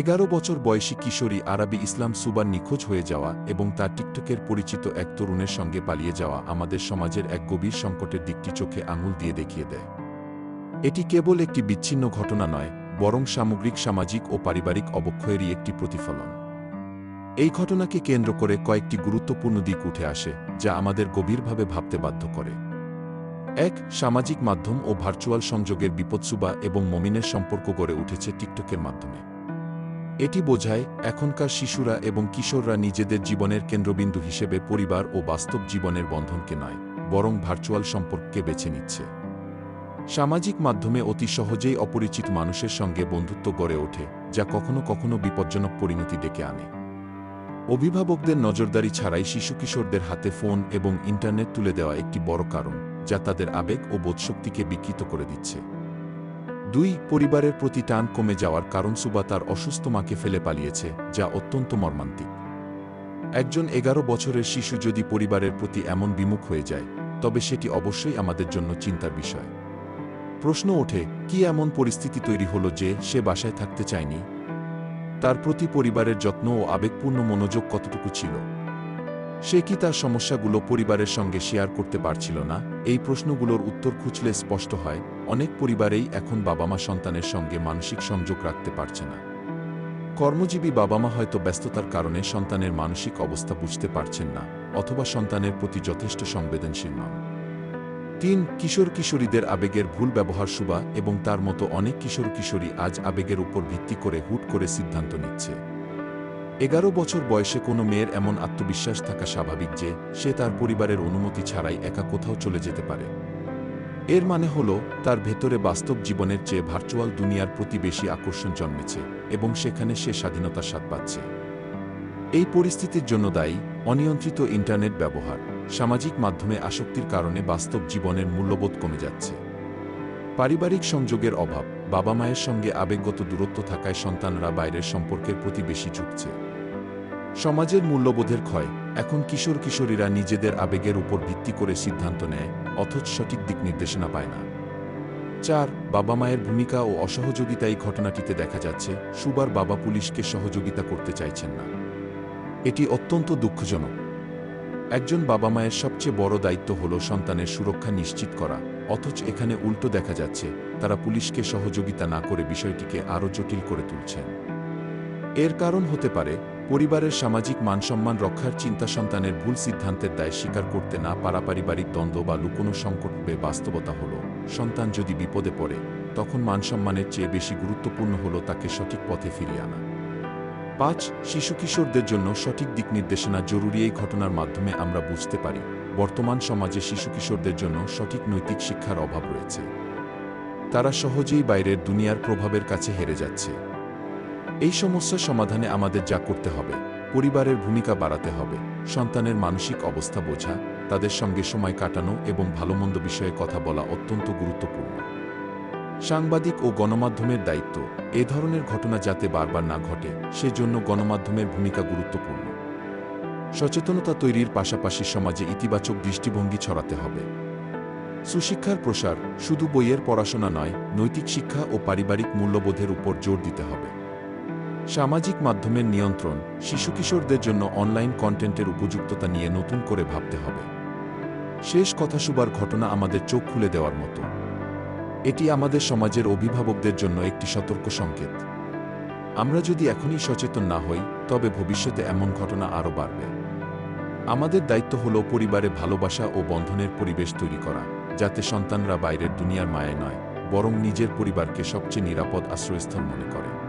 এগারো বছর বয়সী কিশোরী আরবি ইসলাম সুবার নিখোঁজ হয়ে যাওয়া এবং তার টিকটকের পরিচিত এক তরুণের সঙ্গে পালিয়ে যাওয়া আমাদের সমাজের এক গভীর সংকটের দিকটি চোখে আঙুল দিয়ে দেখিয়ে দেয়। এটি কেবল একটি বিচ্ছিন্ন ঘটনা নয়, বরং সামগ্রিক, সামাজিক ও পারিবারিক অবক্ষয়েরই একটি প্রতিফলন। এই ঘটনাকে কেন্দ্র করে কয়েকটি গুরুত্বপূর্ণ দিক উঠে আসে, যা আমাদের গভীরভাবে ভাবতে বাধ্য করে। এক, সামাজিক মাধ্যম ও ভার্চুয়াল সংযোগের বিপদসুবা এবং মমিনের সম্পর্ক গড়ে উঠেছে টিকটকের মাধ্যমে। এটি বোঝায়, এখনকার শিশুরা এবং কিশোররা নিজেদের জীবনের কেন্দ্রবিন্দু হিসেবে পরিবার ও বাস্তব জীবনের বন্ধনকে নয়, বরং ভার্চুয়াল সম্পর্ককে বেছে নিচ্ছে। সামাজিক মাধ্যমে অতি সহজেই অপরিচিত মানুষের সঙ্গে বন্ধুত্ব গড়ে ওঠে, যা কখনো কখনো বিপজ্জনক পরিণতি ডেকে আনে। অভিভাবকদের নজরদারি ছাড়াই শিশু কিশোরদের হাতে ফোন এবং ইন্টারনেট তুলে দেওয়া একটি বড় কারণ, যা তাদের আবেগ ও বোধশক্তিকে বিকৃত করে দিচ্ছে। দুই পরিবারের প্রতি টান কমে যাওয়ার কারণ সুবা তার অসুস্থ মাকে ফেলে পালিয়েছে, যা অত্যন্ত মর্মান্তিক। একজন এগারো বছরের শিশু যদি পরিবারের প্রতি এমন বিমুখ হয়ে যায়, তবে সেটি অবশ্যই আমাদের জন্য চিন্তার বিষয়। প্রশ্ন ওঠে, কি এমন পরিস্থিতি তৈরি হলো যে সে বাসায় থাকতে চায়নি? তার প্রতি পরিবারের যত্ন ও আবেগপূর্ণ মনোযোগ কতটুকু ছিল? সে কি তার সমস্যাগুলো পরিবারের সঙ্গে শেয়ার করতে পারছিল না? এই প্রশ্নগুলোর উত্তর খুঁজলে স্পষ্ট হয়, অনেক পরিবারেই এখন বাবা মা সন্তানের সঙ্গে মানসিক সংযোগ রাখতে পারছে না। কর্মজীবী বাবা মা হয়তো ব্যস্ততার কারণে সন্তানের মানসিক অবস্থা বুঝতে পারছেন না, অথবা সন্তানের প্রতি যথেষ্ট সংবেদনশীল নন। তিন, কিশোর কিশোরীদের আবেগের ভুল ব্যবহার সুবা এবং তার মতো অনেক কিশোর কিশোরী আজ আবেগের উপর ভিত্তি করে হুট করে সিদ্ধান্ত নিচ্ছে। এগারো বছর বয়সে কোনো মেয়ের এমন আত্মবিশ্বাস থাকা স্বাভাবিক যে, সে তার পরিবারের অনুমতি ছাড়াই একা কোথাও চলে যেতে পারে। এর মানে হল, তার ভেতরে বাস্তব জীবনের চেয়ে ভার্চুয়াল দুনিয়ার প্রতি বেশি আকর্ষণ জন্মেছে এবং সেখানে সে স্বাধীনতার স্বাদ পাচ্ছে। এই পরিস্থিতির জন্য দায়ী, অনিয়ন্ত্রিত ইন্টারনেট ব্যবহার, সামাজিক মাধ্যমে আসক্তির কারণে বাস্তব জীবনের মূল্যবোধ কমে যাচ্ছে। পারিবারিক সংযোগের অভাব বাবা মায়ের সঙ্গে আবেগগত দূরত্ব থাকায় সন্তানরা বাইরের সম্পর্কের প্রতি বেশি ঝুঁকছে। সমাজের মূল্যবোধের ক্ষয়। এখন কিশোর কিশোরীরা নিজেদের আবেগের উপর ভিত্তি করে সিদ্ধান্ত নেয়, অথচ সঠিক দিক নির্দেশনা পায় না। চার, বাবা মায়ের ভূমিকা ও অসহযোগিতা এই ঘটনাটিতে দেখা যাচ্ছে। সুবার বাবা পুলিশকে সহযোগিতা করতে চাইছেন না। এটি অত্যন্ত দুঃখজনক। একজন বাবা মায়ের সবচেয়ে বড় দায়িত্ব হল সন্তানের সুরক্ষা নিশ্চিত করা। অথচ এখানে উল্টো দেখা যাচ্ছে, তারা পুলিশকে সহযোগিতা না করে বিষয়টিকে আরও জটিল করে তুলছেন। এর কারণ হতে পারে, পরিবারের সামাজিক মানসম্মান রক্ষার চিন্তা সন্তানের ভুল সিদ্ধান্তের দায় স্বীকার করতে না পারা পারিবারিক দ্বন্দ্ব বা লুকোনো সংকট বাস্তবতা হল, সন্তান যদি বিপদে পড়ে, তখন মানসম্মানের চেয়ে বেশি গুরুত্বপূর্ণ হল তাকে সঠিক পথে ফিরিয়ে আনা। পাঁচ শিশু কিশোরদের জন্য সঠিক দিক নির্দেশনা জরুরি এই ঘটনার মাধ্যমে আমরা বুঝতে পারি। বর্তমান সমাজে শিশু কিশোরদের জন্য সঠিক নৈতিক শিক্ষার অভাব রয়েছে। তারা সহজেই বাইরের দুনিয়ার প্রভাবের কাছে হেরে যাচ্ছে। এই সমস্যা সমাধানে আমাদের যা করতে হবে, পরিবারের ভূমিকা বাড়াতে হবে, সন্তানের মানসিক অবস্থা বোঝা, তাদের সঙ্গে সময় কাটানো এবং ভালোমন্দ বিষয়ে কথা বলা অত্যন্ত গুরুত্বপূর্ণ। সাংবাদিক ও গণমাধ্যমের দায়িত্ব এ ধরনের ঘটনা যাতে বারবার না ঘটে, সেজন্য গণমাধ্যমের ভূমিকা গুরুত্বপূর্ণ। সচেতনতা তৈরির পাশাপাশি সমাজে ইতিবাচক দৃষ্টিভঙ্গি ছড়াতে হবে। সুশিক্ষার প্রসার শুধু বইয়ের পড়াশোনা নয়, নৈতিক শিক্ষা ও পারিবারিক মূল্যবোধের উপর জোর দিতে হবে। সামাজিক মাধ্যমের নিয়ন্ত্রণ শিশু কিশোরদের জন্য অনলাইন কন্টেন্টের উপযুক্ততা নিয়ে নতুন করে ভাবতে হবে। শেষ কথা শুবার ঘটনা আমাদের চোখ খুলে দেওয়ার মতো। এটি আমাদের সমাজের অভিভাবকদের জন্য একটি সতর্ক সংকেত। আমরা যদি এখনই সচেতন না হই, তবে ভবিষ্যতে এমন ঘটনা আরও বাড়বে। আমাদের দায়িত্ব হল পরিবারে ভালোবাসা ও বন্ধনের পরিবেশ তৈরি করা, যাতে সন্তানরা বাইরের দুনিয়ার মায়ে নয়, বরং নিজের পরিবারকে সবচেয়ে নিরাপদ আশ্রয়স্থল মনে করে।